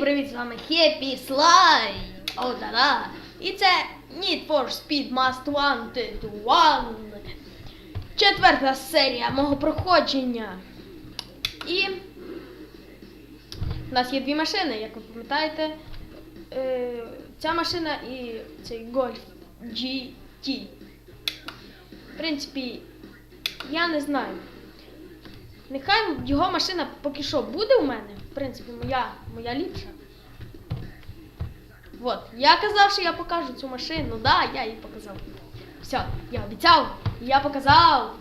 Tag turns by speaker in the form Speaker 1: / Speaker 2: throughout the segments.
Speaker 1: привіт, з вами Happy Slime. О, да-да. І це Need for Speed Most Wanted One. Четверта серія мого проходження. І у нас є дві машини, як ви пам'ятаєте. Е, ця машина і цей Golf GT. В принципі, я не знаю. Нехай його машина поки що буде у мене. В принципі, моя, моя ліпша. Вот. Я казав, що я покажу цю машину. Да, я її показав. Все, я обіцяв, я показав.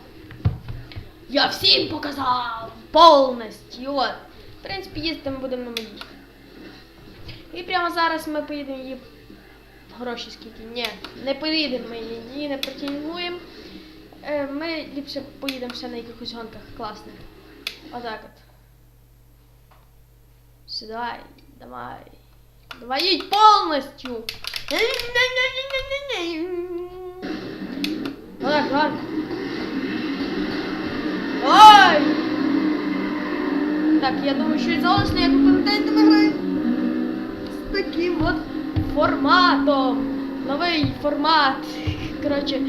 Speaker 1: Я всім показав повністю. От. В принципі, їздити ми будемо на моїй. І прямо зараз ми поїдемо її. Гроші скільки? Ні, не поїдемо ми її, не протягуємо. Е, Ми ліпше поїдемо ще на якихось гонках класних. Отак от. Все, давай, давай. Давай їдь повністю. Отак, ладно. Ой! Так, я думаю, що і заочно, як ви пам'ятаєте, ми граємо з таким от форматом. Новий формат. Коротше,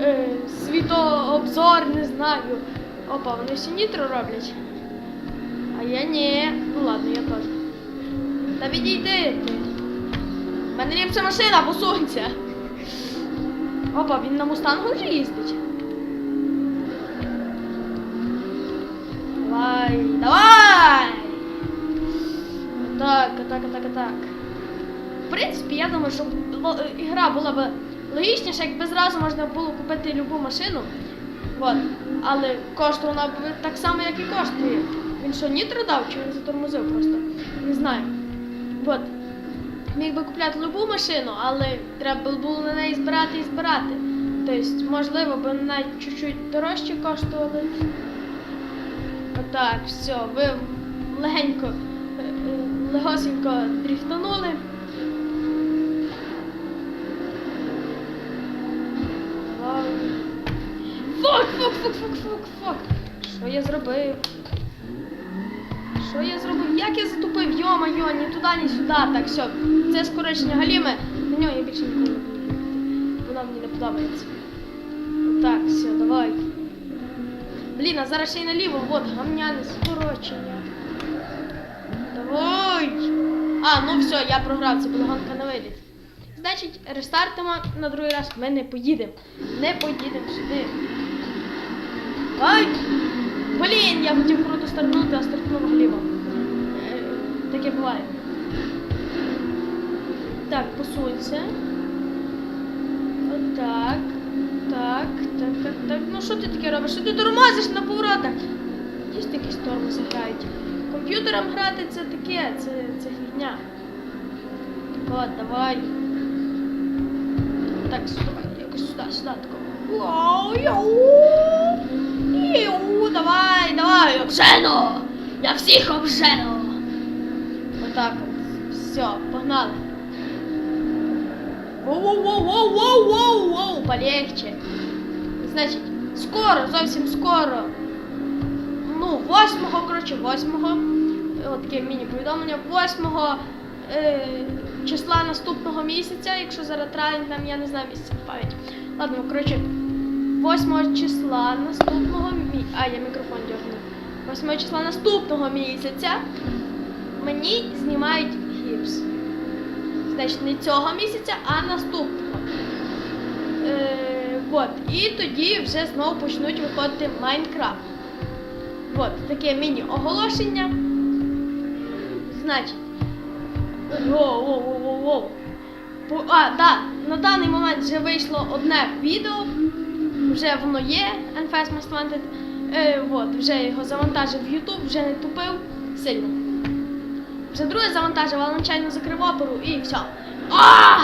Speaker 1: е, світообзор, не знаю. Опа, вони всі нітро роблять. А я ні. Ну ладно, я теж. Та відійди. У мене ліпша машина, посунься. Опа, він на мустангу вже їздить. Давай, давай! Так, так, так, так. В принципі, я думаю, що ігра була б логічніша, якби зразу можна було купити любу машину. Вот. Але коштує вона б так само, як і коштує. Він що, нітро дав, чи він затормозив просто? Не знаю. Вот. Міг би купляти любу машину, але треба було на неї збирати і збирати. Тобто, можливо, б навіть чуть-чуть дорожче коштували. Отак, все, ви легенько, е, легосенько дріфтанули. Давай. Фак, фак, фак, фак, фак, фак. Що я зробив? Що я зробив? Як я затупив? Йо-майо, ні туди, ні сюди. Так, все. Це скорочення галіми. На нього я більше ніколи не буду. Вона мені не подобається. Так, все, давай. Блін, а зараз ще й наліво. Вот, гамняне скорочення. Давай. А, ну все, я програв, це була гонка на виліт. Значить, рестартимо на другий раз. Ми не поїдемо. Не поїдемо сюди. Ай! Блін, я хотів круто стартнути, а стартнув вліво. Е, Таке буває. Так, посунься. Отак. Так, так, так, так. Ну що ти таке робиш? Що ти тормозиш на поворотах? Якісь якісь тормози грають. Комп'ютером грати це таке, це, це фігня. От, давай. Так, сюди, якось сюди, сюди. Вау, яу! Давай, давай, обжену! Я всіх обжену! Отак от. Все, погнали. Воу-воу-воу-воу-воу-воу! Полегче. Значить, скоро, зовсім скоро. Ну, 8-го, коротше, 8-го. От таке міні-повідомлення. 8-го е, числа наступного місяця, якщо зараз травень, там я не знаю місяця пам'ять. Ладно, коротше, 8 числа наступного мі... А, я мікрофон дьорнув. 8 числа наступного місяця мені знімають гіпс. Значить, не цього місяця, а наступного. Е, вот. І тоді вже знову почнуть виходити Майнкрафт. Вот, таке міні-оголошення. Значить. Воу-воу-воу-воу. А, да, на даний момент вже вийшло одне відео. Вже воно є, NFS Most Wanted. Е, вот, вже його завантажив в YouTube, вже не тупив сильно. Вже друге завантажив, але нечайно закрив оперу і все. А!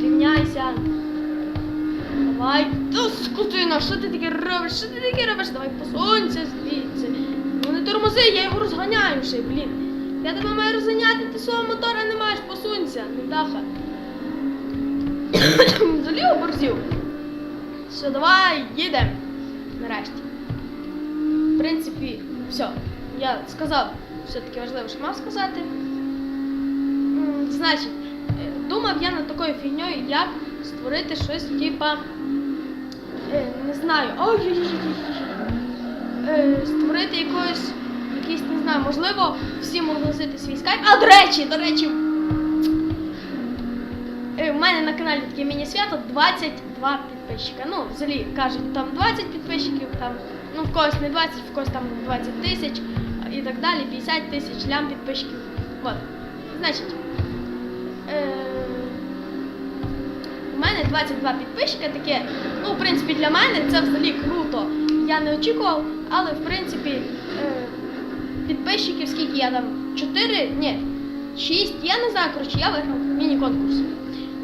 Speaker 1: Рівняйся. Давай. Та скотина, що ти таке робиш? Що ти таке робиш? Давай посунься звідси. Ну не тормози, я його розганяю ще, блін. Я тебе маю розганяти, ти свого мотора не маєш, посунься, невдаха. Заліво борзів. Все, давай, їдемо. Нарешті. В принципі, все. Я сказав все таки важливо, що мав сказати. Значить, е, думав я над такою фігньою, як створити щось, типа. е, Не знаю. Ой, створити якось, якийсь, не знаю, можливо, всі оголосити свій скайп. А, до речі, до речі, в мене на каналі таке міні-свято 22 підписчика. Ну, взагалі кажуть, там 20 підписчиків, там, ну в когось не 20, в когось там 20 тисяч і так далі, 50 тисяч лям підписчиків. От. Значить, е, у мене 22 підписчика таке. Ну, в принципі, для мене це взагалі круто. Я не очікував, але в принципі е, підписчиків, скільки я там? 4? Ні, 6, я не знаю, коротше, я виграв міні-конкурс.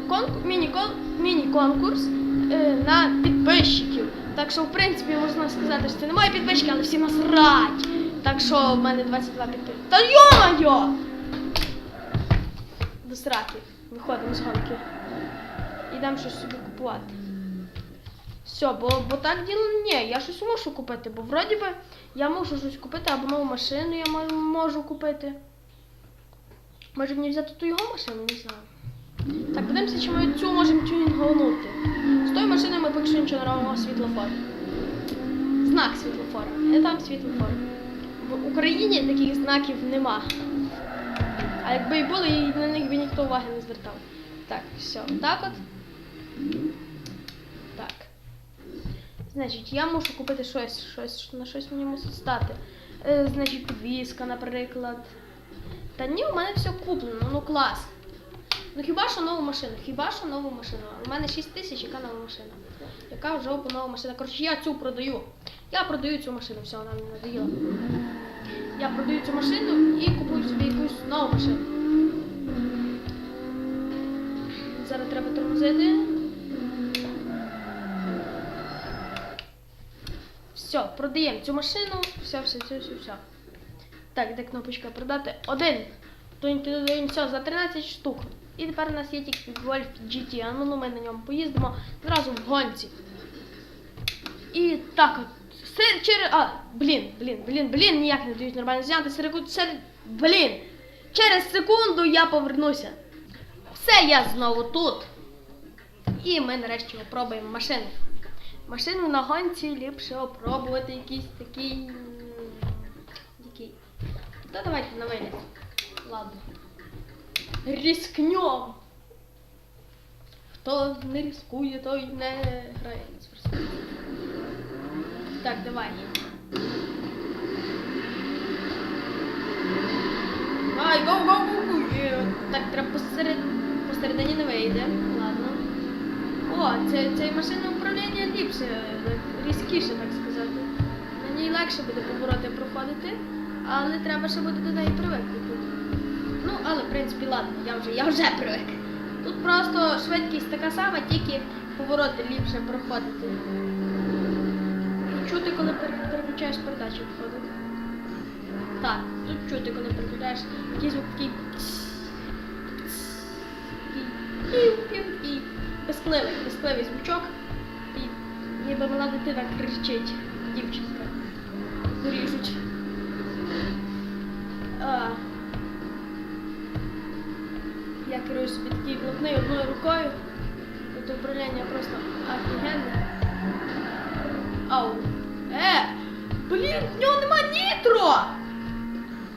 Speaker 1: Конку- міні-кон- Міні-конкурс на підписчиків. Так що, в принципі, можна сказати, що це не мої підписчики, але всі насрать. Так що в мене 22 підписники. Та йо-моє! До сраки. Виходимо з гонки. Ідемо щось собі купувати. Все, бо, бо так діло ні, я щось мушу купити, бо вроді би я можу щось купити, або нову машину я мо- можу купити. Може мені взяти ту його машину, не знаю. Так, подивимося, чи ми цю можемо тюнінганути. Ми поки що нічого не робимо світлофор. Знак світлофора. Не там світлофор. В Україні таких знаків нема. А якби і були, і на них би ніхто уваги не звертав. Так, все, так от. Так. Значить, я мушу купити щось, щось на щось мені мусить стати. Е, значить, підвіска, наприклад. Та ні, у мене все куплено, ну клас. Ну хіба що нову машину? Хіба що нову машину? У мене 6 тисяч, яка нова машина? Яка вже нова машина? Коротше, я цю продаю. Я продаю цю машину, все, вона мені надоїла. Я продаю цю машину і купую собі якусь нову машину. Зараз треба тормозити. Все, продаємо цю машину. Все, все, все, все, все. Так, де кнопочка продати? Один. Все, за 13 штук. І тепер у нас є тільки Golf GT. А ну, ну ми на ньому поїздимо зразу в гонці. І так от. Сер, через. А, блін, блін, блін, блін, ніяк не дають нормально зняти. Секунду, сер... Блін. Через секунду я повернуся. Все, я знову тут. І ми нарешті опробуємо машину. Машину на гонці ліпше опробувати якийсь такий. Який. Та давайте на виліт. Ладно. Рискнем. Хто не рискує, той не грає. Так, давай. Ай, гоу, гоу, гоу. Е, Так, треба посеред... посередині не вийде. Ладно. О, це, це машинне управління ліпше, різкіше, так сказати. На ній легше буде повороти проходити, але треба ще буде до неї привикнути. Але в принципі, ладно, я вже, я вже привик. Тут просто швидкість така сама, тільки повороти ліпше проходити. І чути, коли переключаєш передачу входить. Так, тут чути, коли переключаєш якийсь звук такий. такий безпливий, безпливий звучок. І ніби мала дитина кричить, керую собі такий блокний одною рукою. Тут управління просто офігенне. Ау. Е! Блін, в нього нема нітро!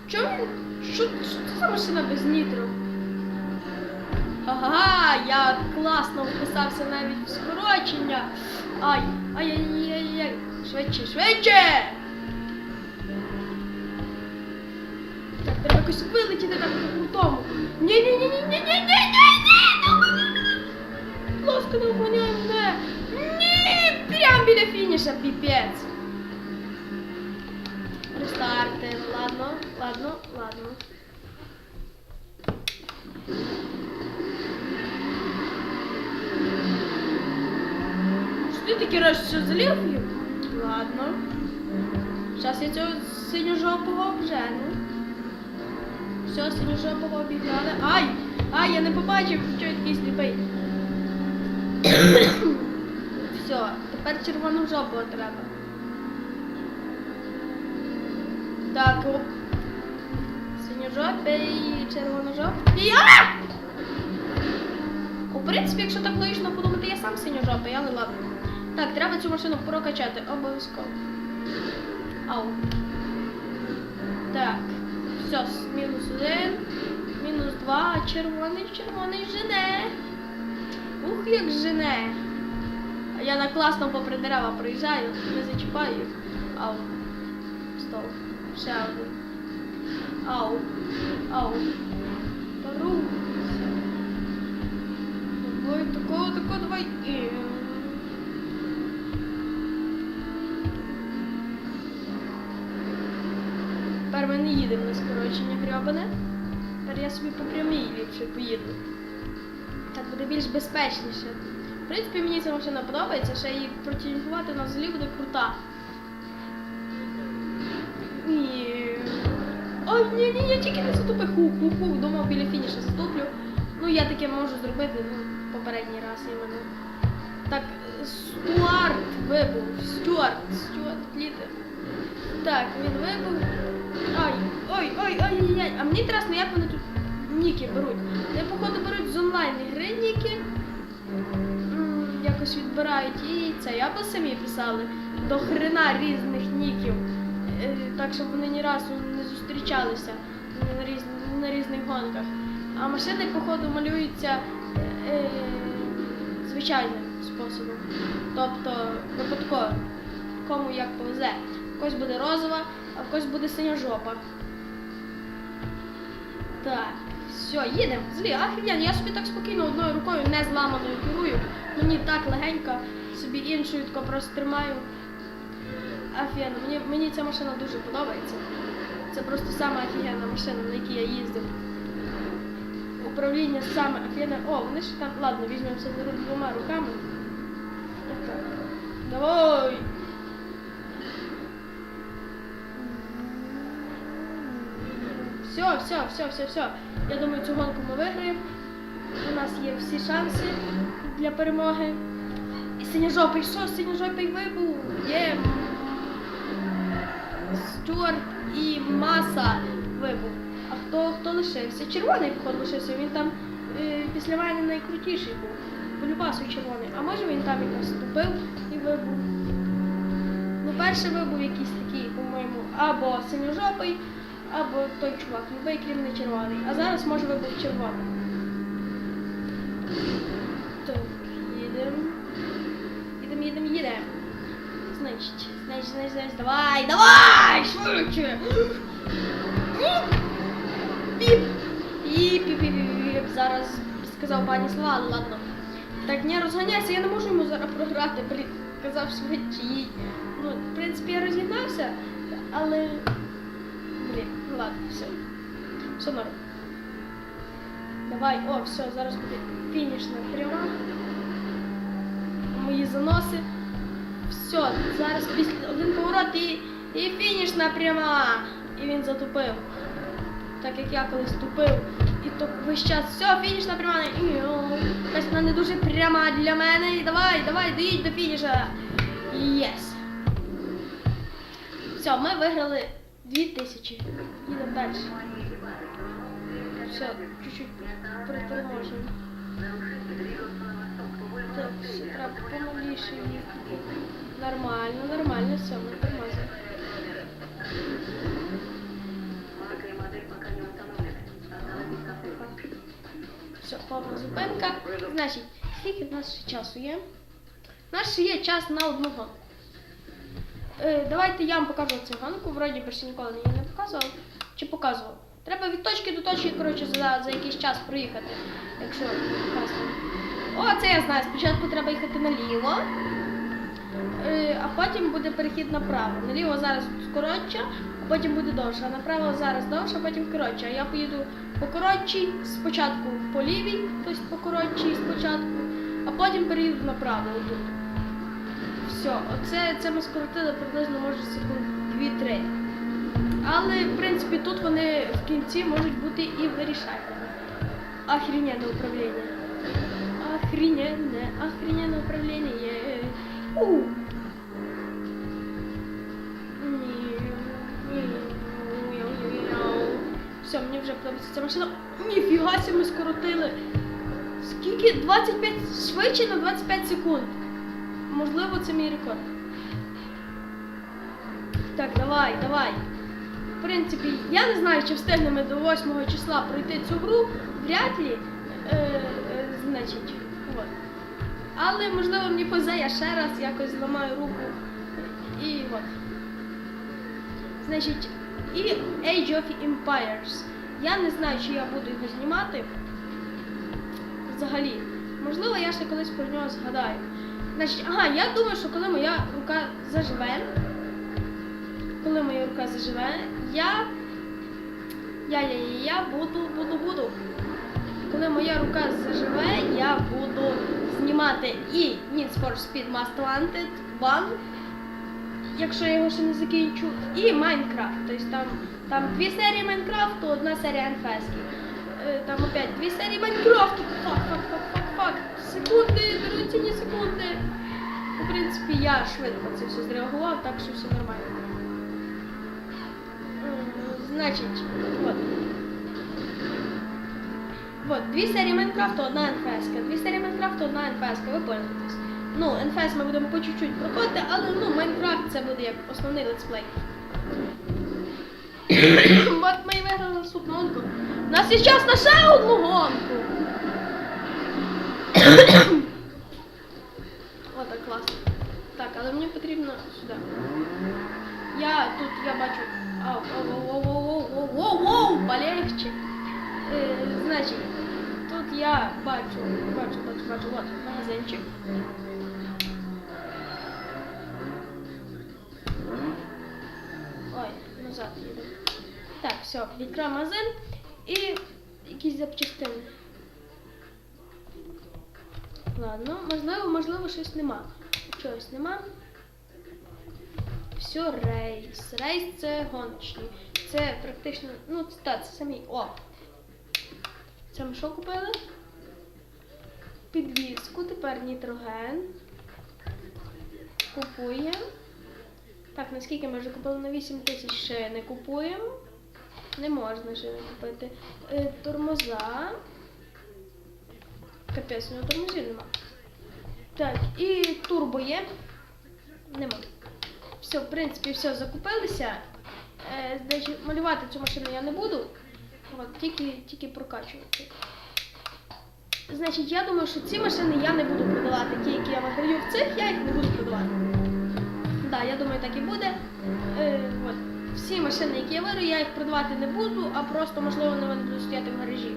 Speaker 1: Чому він? Що, що це за машина без нітро? Ага, я класно вписався навіть в скорочення. Ай, ай-яй-яй-яй. Швидше, швидше! вилетіти так по крутому. Ні-ні-ні-ні-ні-ні-ні-ні! Будь ласка, не обганяй мене! Ні! Прям біля фініша, піпець! Рестарти, ладно, ладно, ладно. Що ти такі раз що залів? Ладно. Зараз я цього синьо-жовтого обжену. Все, синьо-жовтого обігнали. Ай! Ай, я не побачив, що я такий сліпий. Все, тепер червоно-жовтого треба. Так, оп. Синьо-жовтий, червоно-жовтий. А! Принципі, якщо так логічно подумати, я сам синьожопий, але ладно. Так, треба цю машину прокачати, обов'язково. Ау. Так. Все, мінус один, мінус два, червоний, червоний жене. Ух, як жене. Я на класно попри дерева проїжджаю, не зачіпаю їх. Ау. Стоп. Ще один. Ау. Ау. Тару. Давай, тако, тако, давай. Ми не їдемо на скорочення грьобане. Тепер я собі по прямій ліпше поїду. Так буде більш безпечніше. В принципі, мені ця машина подобається, ще її протюнкувати на взагалі буде крута. Ні. Ой, ні, ні, я тільки не затупив. Хух, хух, хух, думав біля фініша затуплю. Ну, я таке можу зробити, ну, попередній раз іменно. Так, Стюарт вибув. Стюарт, Стюарт, літер. Так, він вибув. Ай, ой, ой, ой, ой, ой. А мені інтересно, як вони тут ніки беруть. Вони, походу, беруть з онлайн ігри ніки. Якось відбирають і це. Або самі писали до хрена різних ніків. Е, Так, щоб вони ні разу не зустрічалися на, різ... на різних гонках. А машини, походу, малюються е, е, звичайним способом. Тобто випадково. Кому як повезе. В когось буде розова, а в когось буде синя жопа. Так, все, їдемо. Злі, офігенно, я собі так спокійно одною рукою не зламаною керую. Мені так легенько, собі іншою тако просто тримаю. Офігенно, мені, мені ця машина дуже подобається. Це просто сама офігенна машина, на якій я їздив. Управління саме офігенне. О, вони ж там. Ладно, візьмемося двома руками. Давай! Все, все, все, все, все. Я думаю, цю гонку ми виграємо. У нас є всі шанси для перемоги. І синьожопий, що синьожопий вибув? Є Стюарт і Маса вибув. А хто, хто лишився? Червоний походу лишився. Він там е, після мене найкрутіший був. Полюбасу червоний. А може він там якось ступив і вибув. Ну, перший вибув якийсь такий, по-моєму, або синьожопий, або той чувак, любий крім не червоний. А зараз може вибув червоний. Так, їдемо. Їдемо, їдемо, їдемо. Значить, значить, значить, значить, давай, давай, швидше. Піп. Піп, піп, піп, піп. Зараз сказав пані слова, але ладно. Так, не розганяйся, я не можу йому зараз програти, блін. Казав швидше їдь. Ну, в принципі, я розігнався, але. Блін, ну ладно, все. Все норм. Давай, о, все, зараз буде фінішна пряма. Мої заноси. Все, зараз після один поворот і, і фінішна пряма. І він затупив. Так як я колись тупив. І то весь час все, фінішна пряма. Якась вона не дуже пряма для мене. І давай, давай, доїдь до фініша. Єс. Все, ми виграли 2000. Їдемо далі. Все, чуть-чуть приторможимо. Так, все, треба помаліше. Нормально, нормально, все, ми тормозимо. Все, повна зупинка. Значить, скільки в нас ще часу є? У нас ще є час на. Е, давайте я вам покажу цю гонку. Вроді би ніколи її не показував. Чи показував? Треба від точки до точки, коротше, за, за якийсь час проїхати. Якщо показував. О, це я знаю. Спочатку треба їхати наліво, е, а потім буде перехід направо. Наліво зараз коротше, а потім буде довше. А направо зараз довше, а потім коротше. А я поїду по коротшій, спочатку по лівій, тобто по коротшій спочатку, а потім переїду направо отут. Все, оце це ми скоротили приблизно може секунд 2-3. Але в принципі тут вони в кінці можуть бути і вирішальними. Охрененне управління. Охрененне, охрененне управління. У. Все, мені вже подобається ця машина. Ніфіга ми скоротили. Скільки? 25 швидше на 25 секунд. Можливо, це мій рекорд. Так, давай, давай. В принципі, я не знаю, чи встигнемо до 8 числа пройти цю гру. Вряд ли. Е, е, значить, от. Але можливо мені повезе, я ще раз якось зламаю руку. І от. Значить, і Age of Empires. Я не знаю, чи я буду його знімати. Взагалі. Можливо, я ще колись про нього згадаю. Значить, ага, я думаю, що коли моя рука заживе, коли моя рука заживе, я. Я, я, я, я буду, буду, буду. Коли моя рука заживе, я буду знімати і Need for Speed Most Wanted 1, якщо я його ще не закінчу, і Майнкрафт. Тобто там, там дві серії Майнкрафту, одна серія Анфески. Е, Там опять дві серії Майнкрафту. Фак, фак, фак, фак, фак. Секунди, дорогоцінні секунди. В принципі, я швидко це все зреагував, так що все нормально. Значить, от. Вот, дві серії Майнкрафту, одна НФС. Дві серії Майнкрафту, одна НФС, ви пам'ятаєте. Ну, НФС ми будемо по чуть-чуть проходити, але ну, Майнкрафт це буде як основний летсплей. От ми і виграли наступну гонку. У нас є час на ще одну гонку. О, так класно. Так, але мені потрібно сюди. Я тут, я бачу. Ау, ау, полегче. Е, значить, тут я бачу, бачу, бачу, бачу, от магазинчик. Ой, назад їду. Так, все, відкрив магазин і якісь запчастини. Ладно, можливо, можливо, щось нема. Чогось нема. Все, рейс. Рейс це гоночні. Це практично, ну, та, це самі. О! Це ми що купили? Підвіску, тепер нітроген. Купуємо. Так, наскільки ми вже купили на 8 тисяч ще не купуємо. Не можна ще не купити. Е, тормоза. Капець, ну тормозів нема. Так, і турбо є. Нема. Все, в принципі, все, закупилися. Е, малювати цю машину я не буду. От, тільки, тільки прокачувати. Значить, я думаю, що ці машини я не буду продавати. Ті, які я виграю в цих, я їх не буду продавати. Так, я думаю, так і буде. Е, от. Всі машини, які я виграю, я їх продавати не буду, а просто, можливо, вони будуть стояти в гаражі.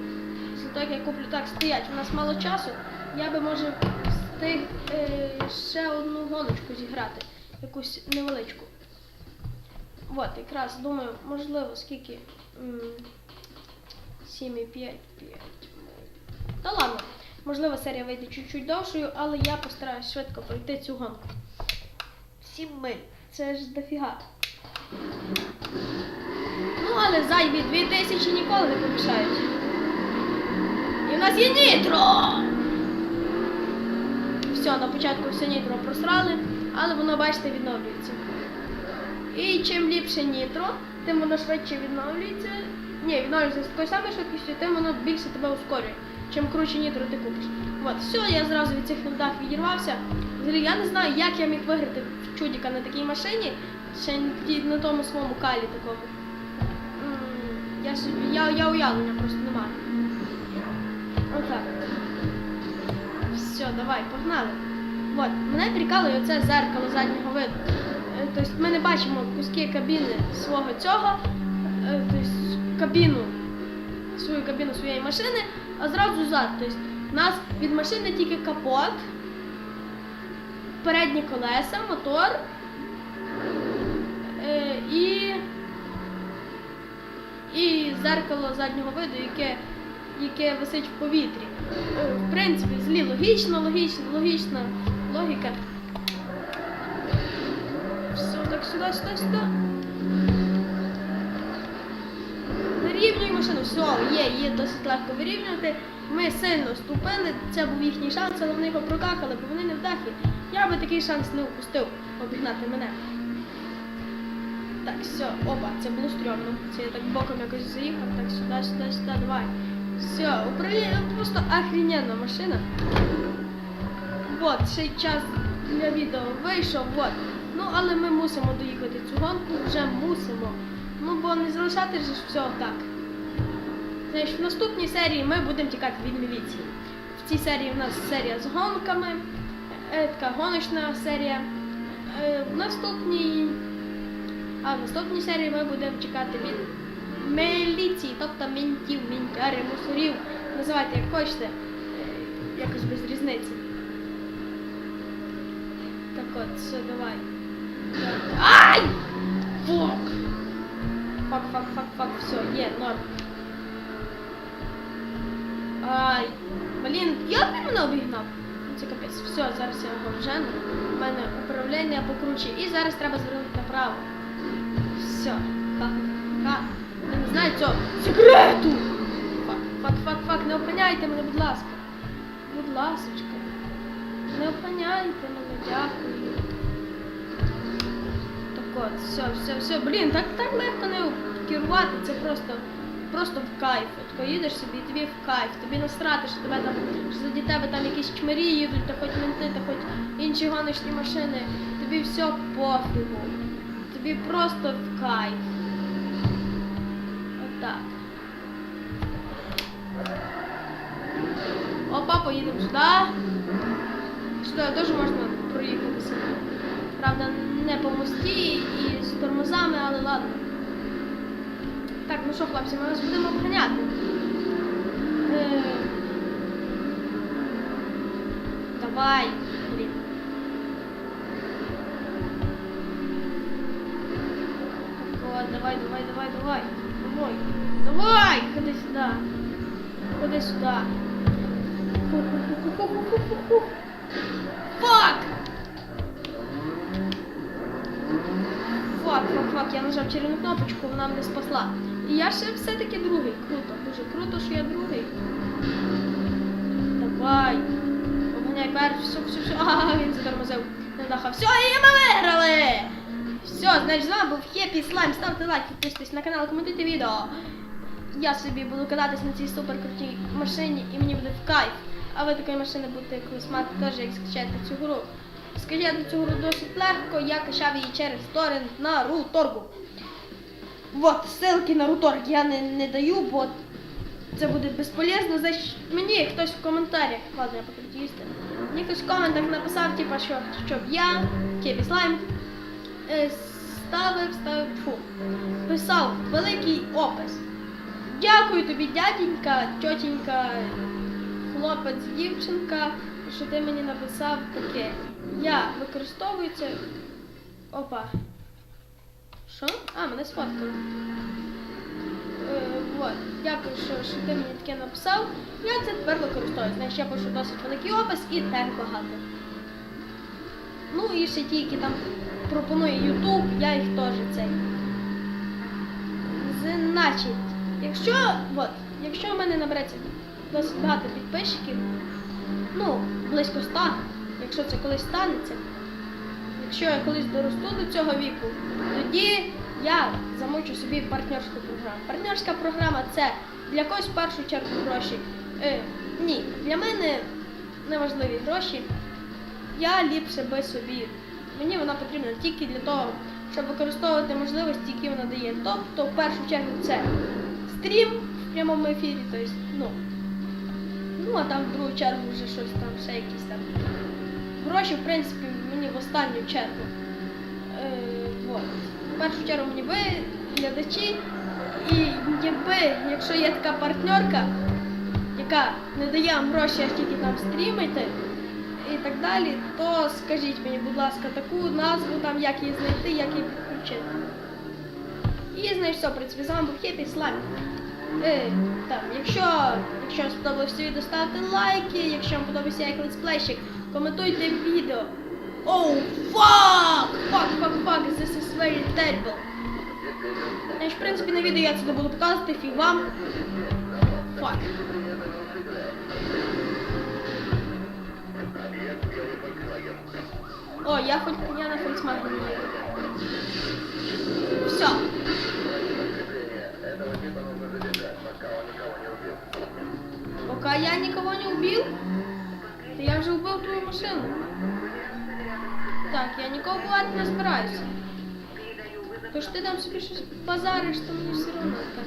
Speaker 1: Після того, як я куплю так, стоять, у нас мало часу, я би може встиг е, ще одну гоночку зіграти, якусь невеличку. От, якраз думаю, можливо, скільки. М, 7,5, 5. Та ладно, можливо, серія вийде чуть-чуть довшою, але я постараюсь швидко пройти цю гонку. 7 миль. Це ж дофіга. Ну, але зайві 2000 ніколи не помішають. І в нас є нітро! Все, на початку все нітро просрали, але воно, бачите, відновлюється. І чим ліпше нітро, тим воно швидше відновлюється. Ні, відновлюється з такою самою швидкістю, тим воно більше тебе ускорює. Чим круче нітро ти купиш. От, все, я зразу від цих філдах відірвався. Взагалі, я не знаю, як я міг виграти в чудіка на такій машині, ще на тому своєму калі такому. Я, я, я уявлення просто не маю. Отак. Все, давай, погнали. От, мене прикалує оце зеркало заднього виду. Е, Тобто ми не бачимо куски кабіни свого цього, е, тобто кабіну, свою кабіну своєї машини, а зразу зад. Тобто у нас від машини тільки капот, передні колеса, мотор е, і, і зеркало заднього виду, яке, яке висить в повітрі. Е, В принципі, злі логічно, логічно, логічна логіка. Все, так сюди, сюди, сюди. Вирівнюй машину. Все, є, є досить легко вирівнювати. Ми сильно ступили, це був їхній шанс, але вони його прокакали, бо вони не вдахи. Я би такий шанс не упустив обігнати мене. Так, все, опа, це було стрьомно. Це я так боком якось заїхав, так сюди, сюди, сюди, давай. Все, управління просто охрененна машина. Вот, ще час для відео вийшов, вот. Ну, але ми мусимо доїхати цю гонку, вже мусимо. Ну, бо не залишати ж все так. Знаєш, в наступній серії ми будемо тікати від міліції. В цій серії в нас серія з гонками, е, така гоночна серія. Е, В наступній. А в наступній серії ми будемо чекати від міліції, тобто мінтів, мінтярів, мусорів. Називайте як хочете. Е, Якось без різниці. Так от, все, давай. Ай! Фок! Фак, фак, фак, фак, все, є, норм. Ай, блін, як він мене обігнав? Ну, Це капець. Все, зараз я його вжену. У мене управління покруче. І зараз треба звернути направо. Все. Ха-ха. Знаю цього секрету. Фак, фак, фак, фак, не опиняйте мене, будь ласка. Будь ласочка. Не опиняйте мене, дякую. Так от, все, все, все. Блін, так, так легко не керувати, це просто, просто в кайф. От їдеш собі, тобі в кайф, тобі насрати, що тебе там, що заді тебе там якісь чмирі їдуть, та хоч менти, та хоч інші гоночні машини. Тобі все пофігу. Тобі просто в кайф. Отак. Опа, поїдемо сюди. Сюди теж можна проїхатися. Правда, не по мості і з тормозами, але ладно. Так, ну що, хлопці, ми вас будемо обганяти. Е, Давай, блін. Так, давай, давай, давай, давай. Давай. Давай! Ходи сюди. Ходи сюди. Фак! Фак, фак, фак, я нажав червону кнопочку, вона мене спасла. І я ще все-таки другий. Круто, дуже круто, що я другий. Давай. Обганяй перш, все, все, все. Ага, він затормозив. Не дахав. Все, і ми виграли! Все, значить, з вами був Хеппі Слайм. Ставте лайк, підписуйтесь на канал, коментуйте відео. Я собі буду кататись на цій супер крутій машині і мені буде в кайф. А ви такої машини будете колись мати теж, як скачаєте цю гру. Скачати цю гру досить легко, я качав її через торрент на руторгу. Вот, ссылки на руторг я не, не даю, бо це буде безполезно. Значить, мені хтось в коментарях, ладно, я їсти. Мені хтось в коментах написав, типа, що, щоб я, Кепі Слайм, ставив, ставив, фу, писав великий опис. Дякую тобі, дяденька, тьотенька, хлопець, дівчинка, що ти мені написав таке. Я використовую це. Опа. Що? А, мене сфоткали. Е, вот. Дякую, що, що ти мені таке написав. Я це тепер використовую. Знаєш, я пишу досить великий опис і так багато. Ну і ще ті, які там пропонує YouTube, я їх теж цей. Значить, якщо, от, якщо в мене набереться досить багато підписчиків, ну, близько 100, якщо це колись станеться, якщо я колись доросту до цього віку, тоді я замочу собі партнерську програму. Партнерська програма це для когось в першу чергу гроші. Е, ні, для мене неважливі гроші. Я ліпше би собі. Мені вона потрібна тільки для того, щоб використовувати можливості, які вона дає. Тобто, в першу чергу, це стрім в прямому ефірі, тобто, ну, ну а там в другу чергу вже щось там, ще якісь там. Гроші, в принципі, мені в останню чергу. Е, вот. В першу чергу мені ви, глядачі, і якби, якщо є така партнерка, яка не дає вам гроші, а тільки там стрімити і так далі, то скажіть мені, будь ласка, таку назву, там, як її знайти, як її підключити. І знаєш, все, в принципі, з вами був Хеппі Слайм. Е, там, якщо, якщо вам сподобалось це відео, ставте лайки, якщо вам подобається як летсплейщик, коментуйте відео. Оу, фак! Фак, фак, фак, this is very terrible. Знаєш, в принципі, на відео я це не буду показувати, фіг вам. Фак. О, я хоть я на Volkswagen еду. Все.
Speaker 2: Этого типа нужно задержать, пока он никого не убил.
Speaker 1: Пока я никого не убил, то я вже убив твою машину. Так, я нікого бувати не збираюся. Тож ти там собі щось базариш, то мені все одно так.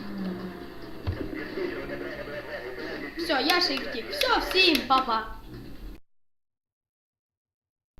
Speaker 1: Все, я ще й втік. Все, всім, папа.